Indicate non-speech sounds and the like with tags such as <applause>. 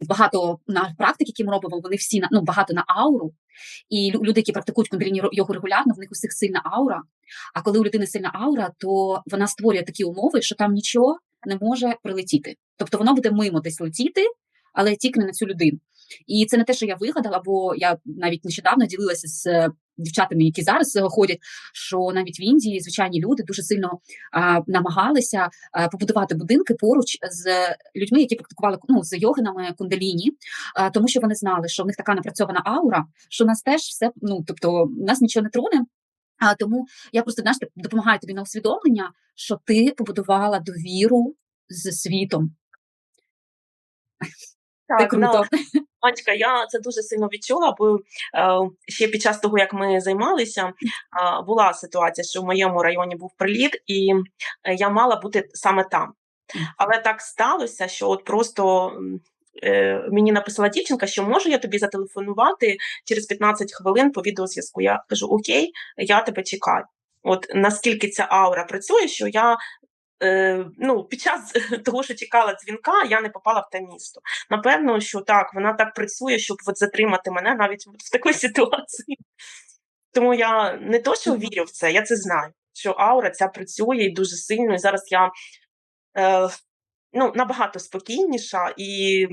багато на практик, які ми робимо, вони всі на ну багато на ауру. І люди, які практикують кундаліні йогу регулярно, в них усіх сильна аура. А коли у людини сильна аура, то вона створює такі умови, що там нічого не може прилетіти. Тобто воно буде мимо десь летіти, але тільки не на цю людину. І це не те, що я вигадала, бо я навіть нещодавно ділилася з дівчатами, які зараз е, ходять, що навіть в Індії звичайні люди дуже сильно а, намагалися а, побудувати будинки поруч з людьми, які практикували ну, з йогинами кундаліні, а, тому що вони знали, що в них така напрацьована аура, що нас теж все, ну тобто нас нічого не троне. А тому я просто знаєш, допомагаю тобі на усвідомлення, що ти побудувала довіру з світом. Так, круто. да. Анечка, я це дуже сильно відчула, бо е, ще під час того, як ми займалися, е, була ситуація, що в моєму районі був приліт, і е, я мала бути саме там. Але так сталося, що от просто е, мені написала дівчинка, що можу я тобі зателефонувати через 15 хвилин по відеозв'язку. Я кажу: Окей, я тебе чекаю. От наскільки ця аура працює, що я. Е, ну, під час <laughs> того, що чекала дзвінка, я не попала в те місто. Напевно, що так, вона так працює, щоб от затримати мене навіть от в такій <laughs> ситуації. Тому я не то, що вірю в це, я це знаю, що аура ця працює і дуже сильно. І зараз я е, ну, набагато спокійніша і